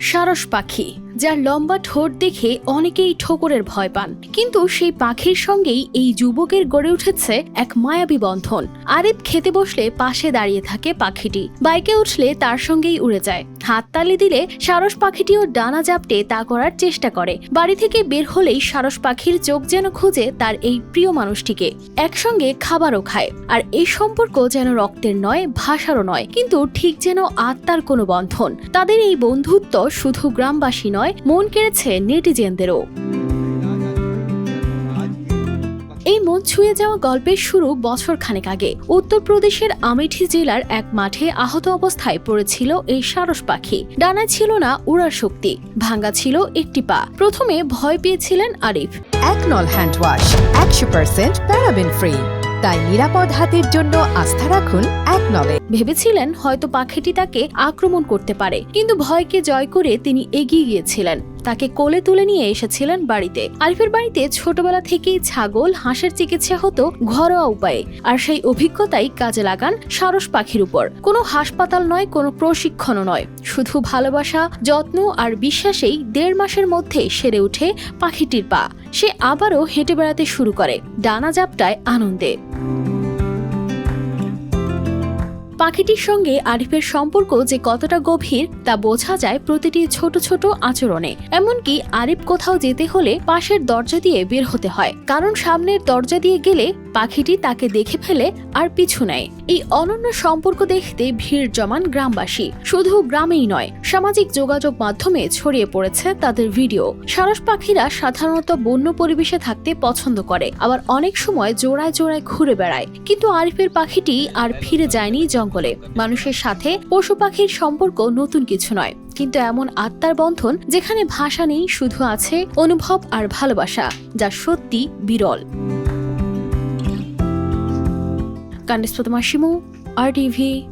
সারস পাখি। যার লম্বা ঠোঁট দেখে অনেকেই ঠোকরের ভয় পান। কিন্তু সেই পাখির সঙ্গেই এই যুবকের গড়ে উঠেছে এক মায়াবী বন্ধন। আরিফ খেতে বসলে পাশে দাঁড়িয়ে থাকে পাখিটি। বাইকে উঠলে তার সঙ্গেই উড়ে যায়। হাততালি দিলে সারস পাখিটিও ডানা জাপটে তা করার চেষ্টা করে। বাড়ি থেকে বের হলেই সারস পাখির চোখ যেন খুঁজে তার এই প্রিয় মানুষটিকে। একসঙ্গে খাবারও খায়। আর এই সম্পর্ক যেন রক্তের নয়, ভাষারও নয়, কিন্তু ঠিক যেন আত্মার কোনো বন্ধন। তাদের এই বন্ধুত্ব শুধু গ্রামবাসী নয় মন কেড়েছে নেটিজেনদেরও। এই মন ছুঁয়ে যাওয়া গল্পের শুরু বছর খানেক আগে। উত্তরপ্রদেশের আমেঠি জেলার এক মাঠে আহত অবস্থায় পড়েছিল এই সারস পাখি। ডানা ছিল না, উড়ার শক্তি। ভাঙ্গা ছিল একটি পা। প্রথমে ভয় পেয়েছিলেন আরিফ। একনল হ্যান্ড ওয়াশ, একশো পার্সেন্ট প্যারাবেন ফ্রি। তাই নিরাপদ হাতের জন্য আস্থা রাখুন একনলে ভেবেছিলেন হয়তো পাখিটি তাকে আক্রমণ করতে পারে, কিন্তু ভয়কে জয় করে তিনি এগিয়ে গিয়েছিলেন। তাকে কোলে তুলে নিয়ে এসেছিলেন বাড়িতে। আরিফের বাড়িতে ছোটবেলা থেকেই ছাগল, হাঁসের চিকিৎসা হতো ঘরোয়া উপায়ে, আর সেই অভিজ্ঞতাই কাজে লাগান সারস পাখির উপর। কোনো হাসপাতাল নয়, কোনো প্রশিক্ষণও নয়। শুধু ভালোবাসা, যত্ন আর বিশ্বাসেই দেড় মাসের মধ্যে সেরে ওঠে পাখিটির পা। সে আবারও হেঁটে বেড়াতে শুরু করে। ডানা জাপটায় আনন্দে। পাখিটির সঙ্গে আরিফের সম্পর্ক যে কতটা গভীর তা বোঝা যায় প্রতিটি ছোট ছোট আচরণে। এমনকি আরিফ কোথাও যেতে হলে পাশের দরজা দিয়ে বের হতে হয়। কারণ সামনের দরজা দিয়ে গেলে পাখিটি তাকে দেখে ফেলে আর পিছু নেয়। এই অনন্য সম্পর্ক দেখতে ভিড় জমান গ্রামবাসী। শুধু গ্রামেই নয়, সামাজিক যোগাযোগ মাধ্যমে ছড়িয়ে পড়েছে তাদের ভিডিও। সারস পাখিরা সাধারণত বন্য পরিবেশে থাকতে পছন্দ করে। আবার অনেক সময় জোড়ায় জোড়ায় ঘুরে বেড়ায়। কিন্তু আরিফের পাখিটি আর ফিরে যায়নি জঙ্গলে। মানুষের সাথে পশু পাখির সম্পর্ক নতুন কিছু নয়। কিন্তু এমন আত্মার বন্ধন যেখানে ভাষা নেই, শুধু আছে অনুভব আর ভালোবাসা, যা সত্যি বিরল। কান্ডিস মাসিমু আর টিভি